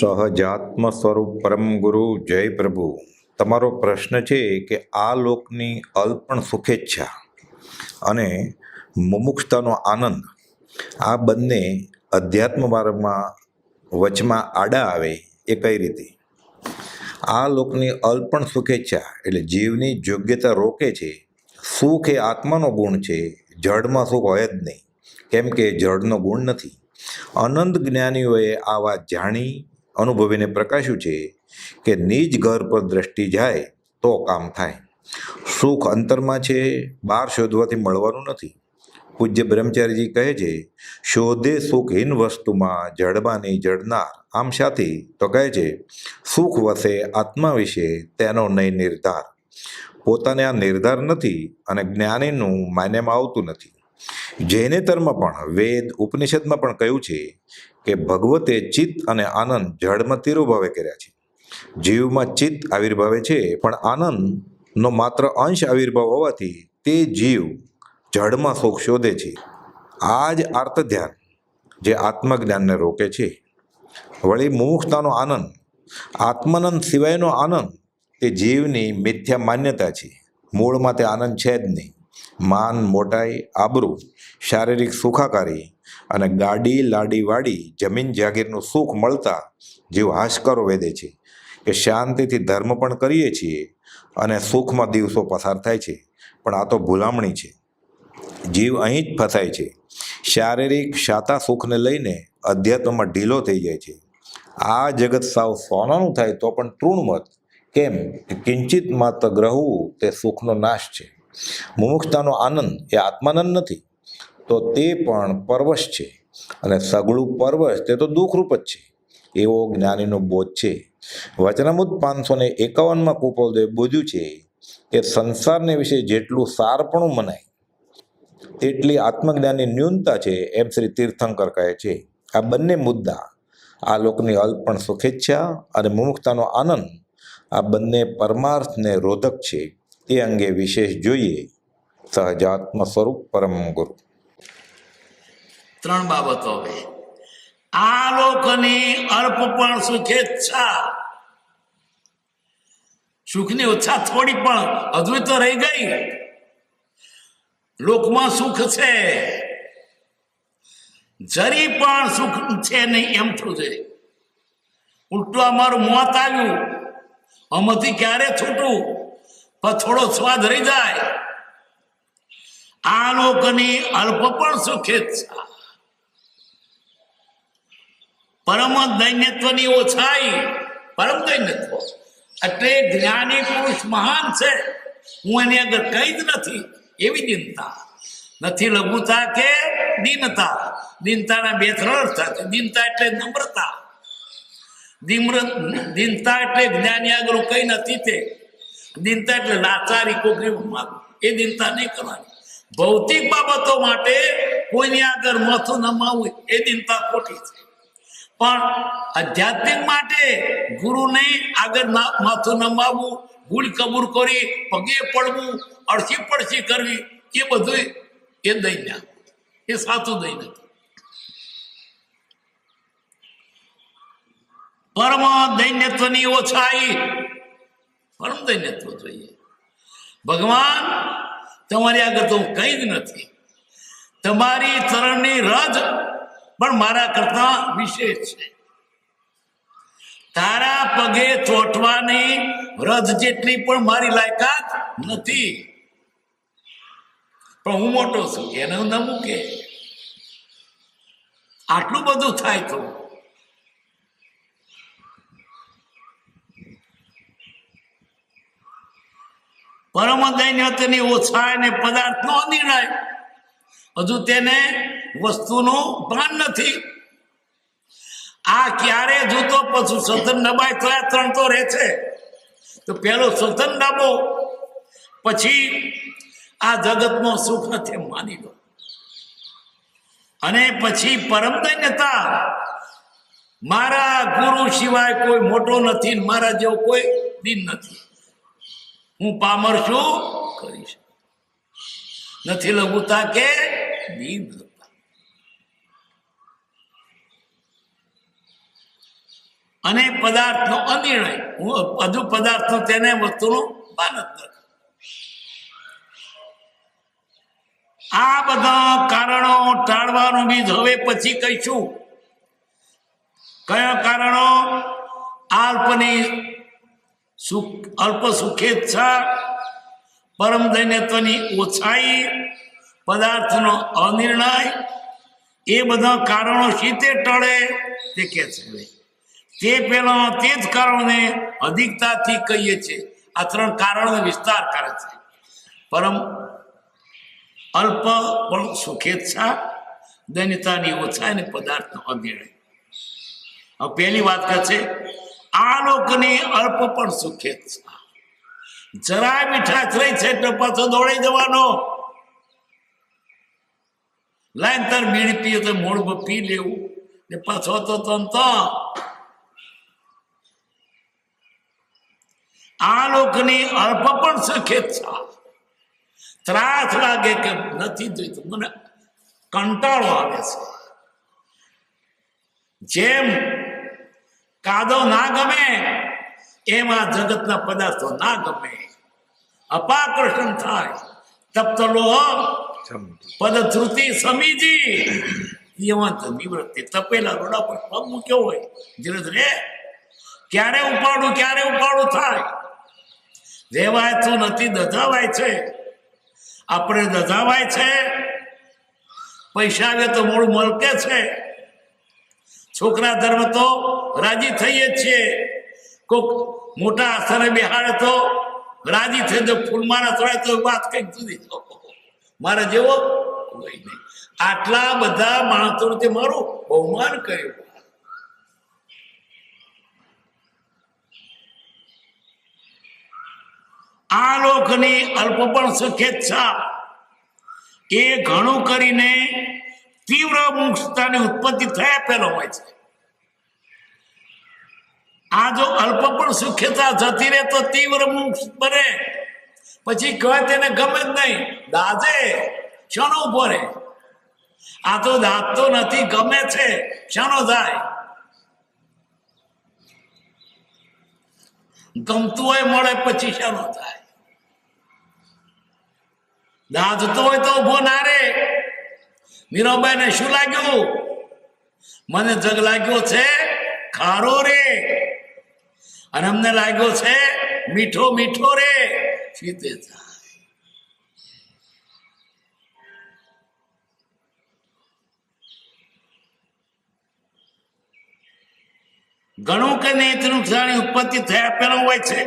સહજાત્મ સ્વરૂપ પરમ ગુરુ જય પ્રભુ તમારો પ્રશ્ન છે કે આ લોકની અલ્પણ સુખેચ્છા અને મુમુક્ષતાનો આનંદ આ બંને અધ્યાત્મ માર્ગમાં વચમાં આડા આવે એ કઈ રીતે? આ લોકની અલ્પણ સુખેચ્છા એટલે જીવની યોગ્યતા રોકે છે. સુખ એ આત્માનો ગુણ છે. જળમાં સુખ હોય જ નહીં. કેમ કે જળનો ગુણ નથી. અનંત જ્ઞાનીઓએ આ વાત જાણી અનુભવીને પ્રકાશ્યું છે કે નિજ ઘર પર દ્રષ્ટિ જાય તો કામ થાય. સુખ અંતરમાં છે બહાર શોધવાથી મળવાનું નથી. પૂજ્ય બ્રહ્મચારીજી કહે છે, શોધે સુખહીન વસ્તુમાં જડબાની જડનાર. આમ સાથી તો કહે છે, સુખ વસે આત્મા વિશે તેનો નહીં નિર્ધાર. પોતાને આ નિર્ધાર નથી અને જ્ઞાનીનું માન્યમાં આવતું નથી. જૈનેતરમાં પણ વેદ ઉપનિષદમાં પણ કહ્યું છે કે ભગવતે ચિત્ત અને આનંદ જળમાં તિરુભાવે કર્યા છે. જીવમાં ચિત્ત આવિર્ભાવે છે, પણ આનંદનો માત્ર અંશ આવિર્ભાવ હોવાથી તે જીવ જળમાં સુખ શોધે છે. આ જ આર્ત ધ્યાન જે આત્મજ્ઞાનને રોકે છે. વળી મુમુક્ષતાનો આનંદ, આત્માનંદ સિવાયનો આનંદ, તે જીવની મિથ્યા માન્યતા છે. મૂળમાં તે આનંદ છે જ નહીં. માન મોટાઈ, આબરૂ, શારીરિક સુખાકારી અને ગાડી લાડી વાડી જમીન જાગીરનું સુખ મળતા જીવ હાશકારો વેદે છે. કે શાંતિથી ધર્મ પણ કરીએ છીએ અને સુખમાં દિવસો પસાર થાય છે. પણ આ તો ભૂલામણી છે. જીવ અહીં જ ફસાય છે. શારીરિક શાતા સુખને લઈને અધ્યાત્મમાં ઢીલો થઈ જાય છે. આ જગત સાવ સોનાનું થાય તો પણ તૃણમત કેમ? કે કિંચિત માત્ર ગ્રહવું તે સુખનો નાશ છે. મુમુક્ષતાનો આનંદ એ આત્માનંદ નથી. તો તે પણ પરવશ છે અને સગળું પરવશ તે તો દુઃખરૂપ જ છે. એવો જ્ઞાનીનો બોધ છે. વચનામૃત પાંચસો ને એકાવનમાં કુપોલદેવ બોધ્યું છે કે સંસારને વિશે જેટલું સારપણું મનાય, તેટલી આત્મજ્ઞાનની ન્યૂનતા છે એમ શ્રી તીર્થંકર કહે છે. આ બંને મુદ્દા, આ લોકની અલ્પણ સુખેચ્છા અને મુમુક્તાનો આનંદ, આ બંને પરમાર્થને રોધક છે. તે અંગે વિશેષ જોઈએ. સહજાત્મ સ્વરૂપ પરમ ગુરુ. ત્રણ બાબતો હવે. આ લોકની અલ્પ પણ સુખેચ્છા સુખની ઓછા થોડી પણ તો રહી ગઈ. લોકમાં સુખ છે. જરી પણ સુખ છે નહીં એમ થયું છે ઉલટું અમારું મોત આવ્યું. આમાંથી ક્યારે છૂટું? પણ થોડો સ્વાદ રહી જાય. આ લોકની અલ્પ પણ સુખેચ્છા પરમ દૈન્યત્વની ઓછાઈ, પરમ દૈન્યત્વ. એટલે જ્ઞાની પુરુષ મહાન છે. હું એની આગળ કઈ જ નથી. એવી દિનતા. નથી લઘુતા કે દીનતા. દીનતાના બે ત્રણ અર્થ છે. દીનતા એટલે નમ્રતા. દીનતા એટલે જ્ઞાની આગળ કઈ નથી તે. દીનતા એટલે લાચારી કોકરી એ દિનતા નહીં કરવાની. ભૌતિક બાબતો માટે કોઈની આગળ માથું નમાવું એ દિનતા ખોટી છે. પણ આધ્યાત્મિક માટે ગુરુને આગળ માથું નમાવવું ભૂલ કબૂર કરી, પગે પડવું અડસી પડસી કરવી, એ બધું એ દૈન્ય. એ સાચું દૈન્ય. પરમ દૈન્યત્વની ઓછાઈ પરમ દૈન્યત્વ જોઈએ. ભગવાન, તમારી આગળ તો હું કંઈ જ નથી. તમારી ચરણની રજ પણ મારા કરતા વિશેષ છે. તારા પગે ચોટવાની રજ જેટલી પણ મારી લાયકાત નથી. પણ હું મોટો છું, એને ન મૂકે. આટલું બધું થાય તો પરમ દૈન્યતની ઓછા અને પદાર્થનો અનિર્ણય હજુ તેને વસ્તુનું ભાન નથી. આ ક્યારે જૂતો પછી સતન નબાય તો આ ત્રણ તો રહે છે. તો પેલો સતન નબો, પછી આ જગતનો સુખ નથી માની લો. અને પછી પરમ દૈન્યતા મારા ગુરુ સિવાય કોઈ મોટો નથી મારા જેવો કોઈ દિન નથી. હું પામર છું. કરીશ. નથી લઘુતા કે દીન. અને પદાર્થનો અનિર્ણય. હું હજુ પદાર્થનો તેને વસ્તુનું ભાન જ નથી આ બધા કારણો ટાળવાનું બીજ હવે પછી કહીશું. કયા કારણો? અલ્પની સુખ, અલ્પ સુખેચ્છા પરમ દૈન્યત્વની ઓછાઈ, પદાર્થનો અનિર્ણય, એ બધા કારણો શીતે ટળે, તે કે છે તે પહેલા તે જ કારણોને અધિકતાથી કહીએ છીએ આ ત્રણ કારણો વિસ્તાર કરે છે. પરમ અલ્પ પણ સુખેચ્છા દૈન્યતાની ઓછા અને પદાર્થનો અનિર્ણય. પહેલી વાત કહે છે આ લોકની અલ્પ પણ સુખે જરા મીઠાશ રહી છે તો પાછો દોડી જવાનો. લાઈન તાર બીડી પીએ તો મૂળ પી લેવું. ને પાછો તો તમ તો. આ લોકની અલ્પ પણ સુખેચ્છા ત્રાસ લાગે કે નથી જોઈતું મને કંટાળો આવે છે. જેમ કાદવ ના ગમે એમાં જગતના પદાર્થો ના ગમે. અપાકર્ષણ થાય તપ્ત લોહ પદધ્રુતિ સમીજી. યવંત નિવૃત્તિ તપેલા રોડા પર પગ મૂક્યો હોય ધીરે ધીરે ક્યારે ઉપાડું ક્યારે ઉપાડું થાય. રેવાયતું નથી દધાવાય છે. આપણે દધાવાય છે. પૈસા આવે તો મૂળ મળકે છે. છોકરા ધર્મ તો રાજી થઈએ છીએ. કોક મોટા આસરે બેહાડે તો રાજી થઈ તો ફૂલ મારા થોડા તો વાત કંઈક જુદી. મારે જેવો કોઈ નહીં. આટલા બધા માણસો તે મારું બહુમાન કર્યું. આ લોકની અલ્પ પણ સુખેચ્છા. એ ઘણું કરીને તીવ્ર મુક્ષતાની ઉત્પત્તિ થયા પહેલો હોય છે. આ જો અલ્પ પણ સુખ્યતા જતી રહે તો તીવ્ર મુક્ત બને. પછી કહે તેને ગમે જ નહીં દાદે ક્ષણો ઊભો રે. આ તો દાંત નથી, ગમે છે, ક્ષણો થાય ગમતું હોય મળે પછી શાનો થાય દાંતતો હોય તો ઊભો ના રે. મીરાબાઈને શું લાગ્યું? મને જગ લાગ્યો છે, ખારો રે. અને અમને લાગ્યો છે, મીઠો મીઠો રે. સીતે થાય ઘણું કે નેત્ર નુકસાની ઉત્પત્તિ થયા પેલું હોય છે.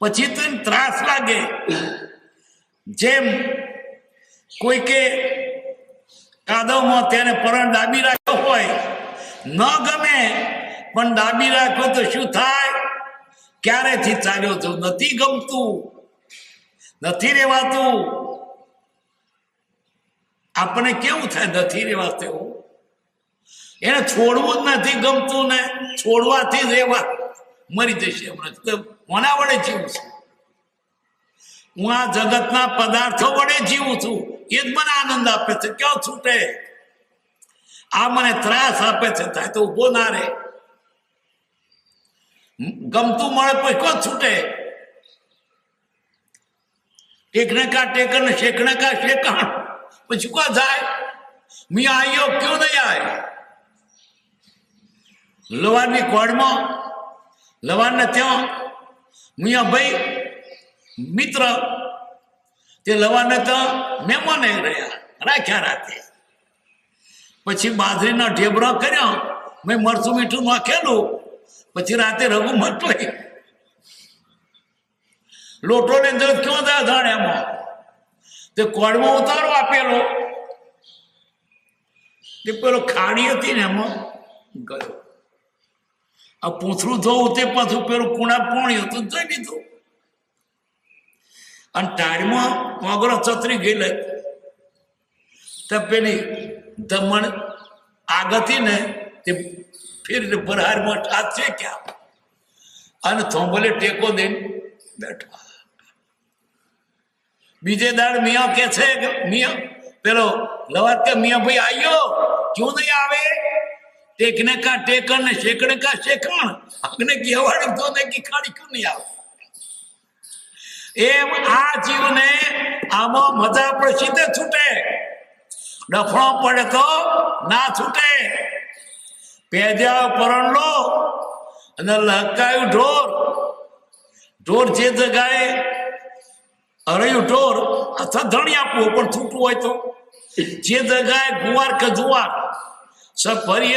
પછી તો ત્રાસ લાગે. જેમ કોઈ કે કાદવમાં તેને પરણ ડાબી રાખ્યો હોય, ન ગમે પણ ડાબી રાખો તો શું થાય? ક્યારેથી ચાલ્યો છું નથી ગમતું, નથી રેવાતું. આપણે કેવું થાય નથી રેવા એવું એને છોડવું જ નથી ગમતું ને છોડવાથી જ રેવા મરી જશે હમણાં કોના વડે જીવું છું? હું આ જગતના પદાર્થો વડે જીવું છું. એ જ મને આનંદ આપે છે. ક્યાં છૂટે? આ મને ત્રાસ આપે છે. થાય તો ઊભો ના રહે. ગમતું મળે પૈકો છૂટે? ટેકને કા ટેકન, શેકને કા શેકણ? પછી કો જાય? મી આયો ક્यों નહીં આય? લવારની કોડમાં લવારને ત્યાં, મિયા ભાઈ, મિત્ર, તે લવાને તો મહેમાન રહ્યા, રાખ્યા રાતે. પછી બાજરીનો ઢેબરો કર્યો, મેં મરચું મીઠું નાખેલું પછી રાતે રઘુ મટલી લોટો ને અંદર ક્યાં ધાણ એમાં? તે કોડમાં ઉતારો આપેલો. તે પેલો ખાડી હતી ને એમાં ગયો. આ પૂંછડું ધોવું તે પાછું પેલું કુણા પોણી હતું, જોઈ લીધું. અને ટાળમાં મગરો ચતરી ગયેલા. તો પેલી દમણ આગળથી ને તે ફેરીને ભરહારમાં હાથ છે ક્યાં? અને થોંભલે ટેકો દઈને બેઠા. બીજે દાડ મિયા કે છે મિયા? પેલો લવાત કે મિયા ભાઈ આવ્યો ક્યું નહીં આવે? ટેકને કા ટેકણ ને શેકણે કા શેકણ? અગ્ને કહેવાડી તો ને કી ખાડી ક્યું નહીં આવે? એમ આ જીવને આમાં મજા પ્રસિદ્ધ છૂટે. ડફણો પડે તો ના છૂટે. પેજા પરણ લો અને લહકાયું ઢોર. ઢોર જે જગાએ અરયું ઢોર, અથવા ધણી આપવું પણ છૂટું હોય તો. જે જગાએ ગુવાર કે જુવાર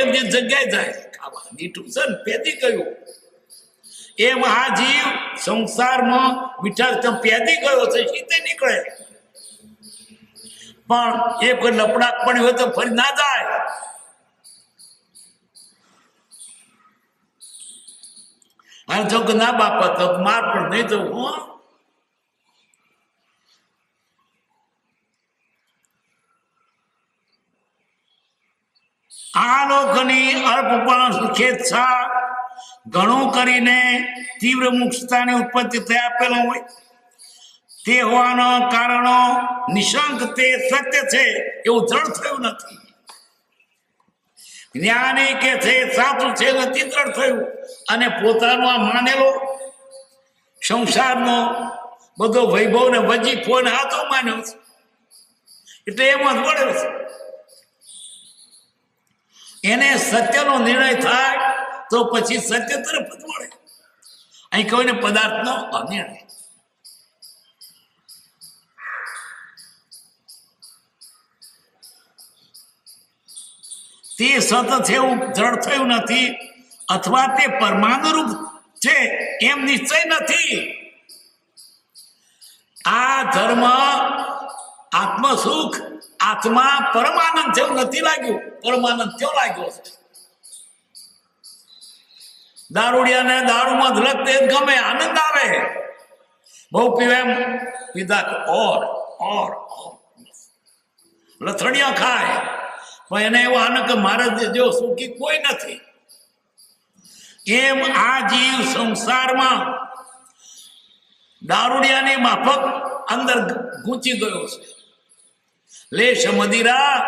એમ જે જગ્યાએ જાય. ખાવા મીઠું છે ને, પેદી ગયું. એમ આ સંસારમાં મીઠા તો પેદી ગયો છે, સીતે નીકળે. પણ એ કોઈ લપડાક પણ હોય તો ફરી ના જાય. અને જો ના બાપા, તો માર પણ નહીં તો હું. આ લોકની અલ્પ પણ સુખેચ્છા ઘણું કરીને તીવ્ર મુક્તતાની ઉત્પત્તિ થઈ આપેલો હોય. તે હોવાના કારણો નિશંક તે સત્ય છે, એવું દ્રઢ થયું નથી. જ્ઞાની કે છે સાચું છે નથી દ્રઢ થયું. અને પોતાનો આ માનેલો સંસારનો બધો વૈભવ ને વજીફો ને હાથો માન્યો છે. એટલે એમાં જ મળ્યો છે. એને સત્યનો નિર્ણય થાય તો પછી સત્ય તરફ જ વળે. અહીં કહ્યું ને પદાર્થનો અનિર્ણય. તે સતત એવું જળ થયું નથી અથવા તે પરમાણુરૂપ છે, એમ નિશ્ચય નથી. આ ધર્મ આત્મ સુખ આત્મા પરમાનંદ જેવું નથી લાગ્યું. પરમાનંદ કેવો લાગ્યો છે. દારૂડિયાને દારૂમાં ધલક તે ગમે, આનંદ આવે. બહુ પીવે એમ, પીધા ઓર ઓર ઓર. ખાય. પણ એને એવું આનંદ કે જેવો સુખી કોઈ નથી. એમ આ જીવ સંસારમાં દારૂડિયાની માફક અંદર ગૂંચી ગયો છે. લેશ મદિરા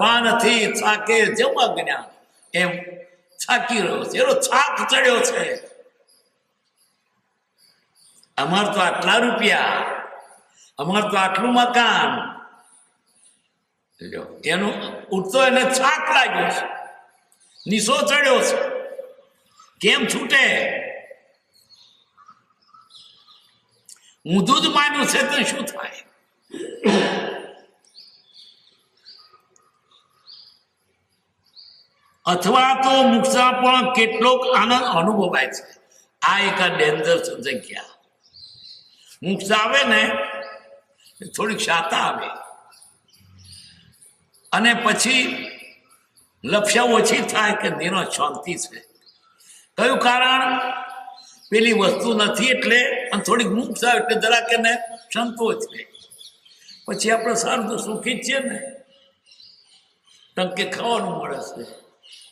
પાનથી થાકે જમા જ્ઞાન એમ થાકી રહ્યો છે. એનો થાક ચડ્યો છે. અમાર તો આટલા રૂપિયા. અમાર તો આટલું મકાન. એનું ઉઠતો એને થાક લાગ્યો છે. નિશો ચડ્યો છે. કેમ છૂટે? ઊંધું જ માન્યું છે તો શું થાય? અથવા તો મુક્ષા પણ કેટલોક આનંદ અનુભવાય છે. આ એક ડેન્જર જગ્યા મુક્ષા આવે ને, થોડીક શાતા આવે. અને પછી લક્ષ્ય ઓછી થાય કે નિરો શાંતિ છે. કયું કારણ? પેલી વસ્તુ નથી એટલે, અને થોડીક મુક્ત એટલે જરાક એને સંતોષ છે પછી આપણે સારું તો સુખી છીએ ને. ટંકે ખાવાનું મળે છે,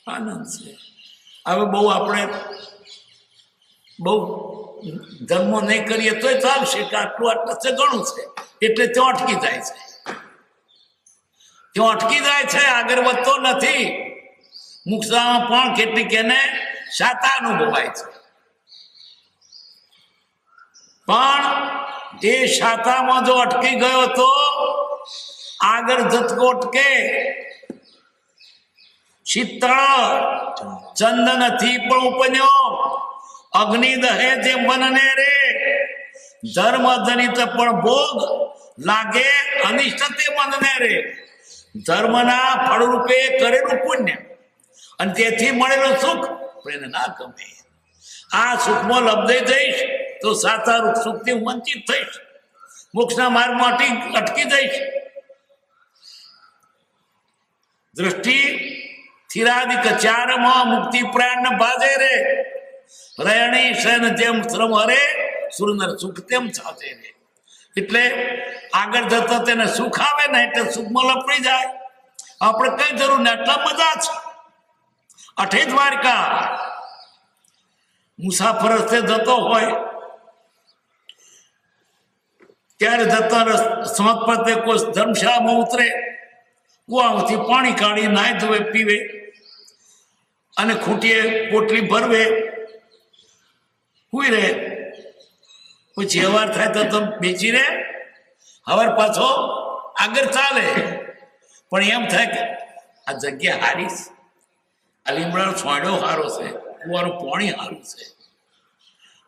આનંદ છે. હવે બહુ આપણે બહુ ધર્મો નહીં કરીએ તોય ચાલશે, કે આટલું આટલું છે, ઘણું છે. એટલે ત્યાં અટકી જાય છે. ત્યાં અટકી જાય છે, આગળ વધતો નથી. મુક્ષામાં પણ કેટલીક એને શાતા અનુભવાય છે. પણ એ શાતામાં જો અટકી ગયો તો આગળ જથકો અટકે. શીતળ ચંદનથી પણ ઉપન્યો અગ્નિ દહે તે મનને રે ધર્મ જનિત પણ ભોગ લાગે અનિષ્ટ તે મનને રે. ધર્મના ફળરૂપે કરેલું પુણ્ય. અને તેથી મળેલું સુખ પણ ના ગમે. આ સુખમાં લબ્ધે જઈશ તો સાતા સુખથી વંચિત થઈશ. મોક્ષના માર્ગમાં અટકી જઈશ. દૃષ્ટિ થિરાદિક ચારમાં મુક્તિ પ્રાણ ભાજે રે. રયણી શયન જેમ શ્રમ હરે, સુરનર સુખ તેમ સાથે રે. એટલે આગળ જતા તેને સુખ આવે ને એટલે સુખમાં લપડી જાય. આપણે કઈ જરૂર ને આટલા મજા છે. અઠે દ્વારકા મુસાફર રસ્તે જતો હોય, ત્યારે જતા સમત પતે કોઈ ધર્મશાળામાં ઉતરે, કુવામાંથી પાણી કાઢી નાય ધોવે, પીવે અને ખૂંટીએ પોટલી ભરવે, હુઈ રે પછી હવાર થાય તો તો બેચી રે હવાર પાછો આગળ ચાલે. પણ એમ થાય કે આ જગ્યા હારી છે. આ લીમડાનો છોડ્યો સારો છે કુવાનું પાણી સારું છે.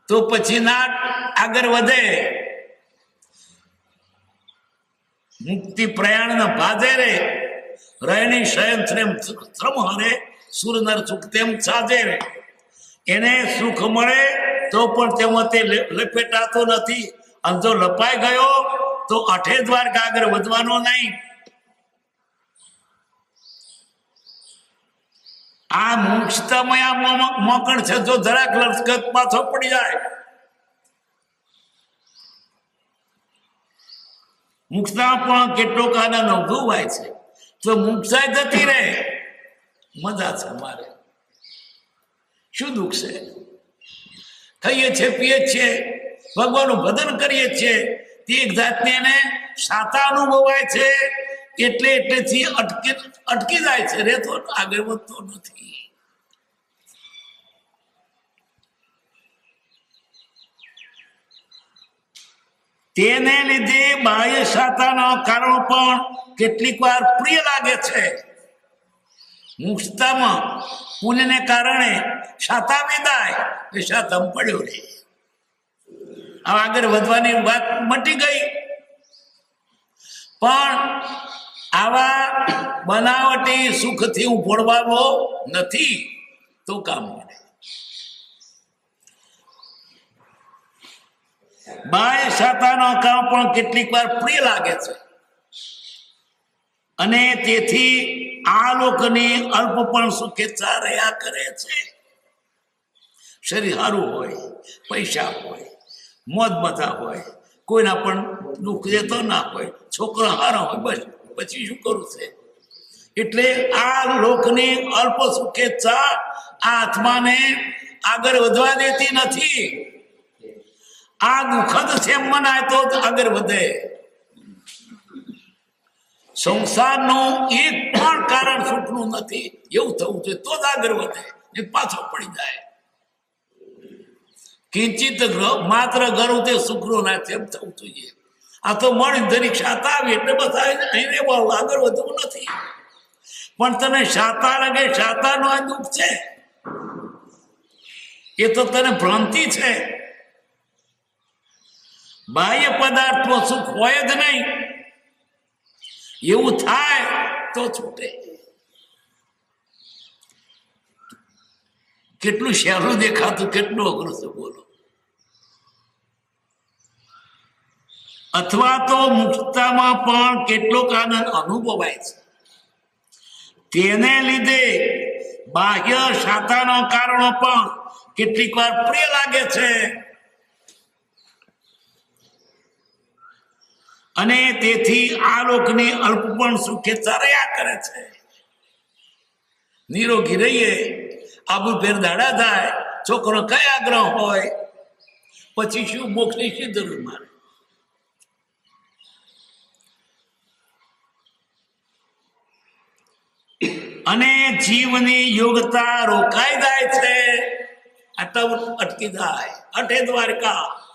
તો પછી ના આગળ વધે. મુક્તિ પ્રયાણ ભાજે રે. રહેણી શયન શ્રેમ હરે સુર નર સુખ તેમ સાજે રે. એને સુખ મળે તો પણ તેમાં તે લપેટાતો નથી. અને જો લપાઈ ગયો, તો અઠે દ્વારકા આગળ વધવાનો નહીં. આ મુક્ષતામય આ મોકણ છે જો જરાક લશ્કર પાછો પડી જાય. મુક્ષતા પણ કેટલોક આનંદ અનુભવાય છે. તો મુક્ષાય જતી રહે, મજા છે મારે. શું દુઃખ છે? ખાઈએ છીએ, પીએ છીએ, ભગવાનનું ભજન કરીએ છીએ, તે એક જાતને એને સાતા અનુભવાય છે. એટલે એટલેથી અટકી અટકી જાય છે, રહેતો આગળ વધતો નથી. તેને લીધે બાહ્ય સાતાના કારણો પણ કેટલીક વાર પ્રિય લાગે છે. મુક્તામાં પુણ્યને કારણે સાતા વિદાય એ સાતમ પડ્યો રે. આગળ વધવાની વાત મટી ગઈ. પણ આવા બનાવટી સુખથી ઉપડવાનો નથી તો કામ મળે બાય સાતાનો કામ પણ કેટલીક વાર પ્રિય લાગે છે. અને તેથી આ લોકોની અલ્પ પણ સુખેચ્છા રહ્યા કરે છે. શરીર સારું હોય, પૈસા હોય, મોજ મજા હોય, કોઈના પણ દુઃખ દેતો ના હોય, છોકરો હારો હોય, બસ. પછી શું કરું છે? એટલે આ લોકની અલ્પ સુખેચ્છા આત્માને આગળ વધવા દેતી નથી. આ દુઃખદ છે મનાય તો આગળ વધે. સંસારનું એક પણ કારણ સુખનું નથી. એવું થવું જોઈએ તો જ આગળ વધે પાછો પડી જાય. કિંચિત માત્ર ગરું તે સુખનું ના તેમ થવું જોઈએ. આ તો મળી ધરી શાતા આવી એટલે બસ અહીં રહેવાનું આગળ વધવું નથી. પણ તને શાતા લાગે, શાતાનો આ દુઃખ છે? એ તો તને ભ્રાંતિ છે. બાહ્ય પદાર્થમાં સુખ હોય જ નહીં. એવું થાય તો છૂટે. કેટલું સહેલું દેખાતું, કેટલું અઘરું છે બોલો. અથવા તો મુક્તામાં પણ કેટલોક આનંદ અનુભવાય છે. તેને લીધે બાહ્ય સાતાનો કારણો પણ કેટલીક વાર પ્રિય લાગે છે. અને તેથી આ લોકની અલ્પ પણ સુખેચ્છા રહ્યા કરે છે. નિરોગી રહીએ, આબુ ફેર દાડા થાય, છોકરો કયા આગ્રહ હોય, પછી શું મોક્ષની શું જરૂર મારે? અને જીવની યોગતા રોકાઈ જાય છે. અટવ અટકી જાય. અઠે દ્વારકા.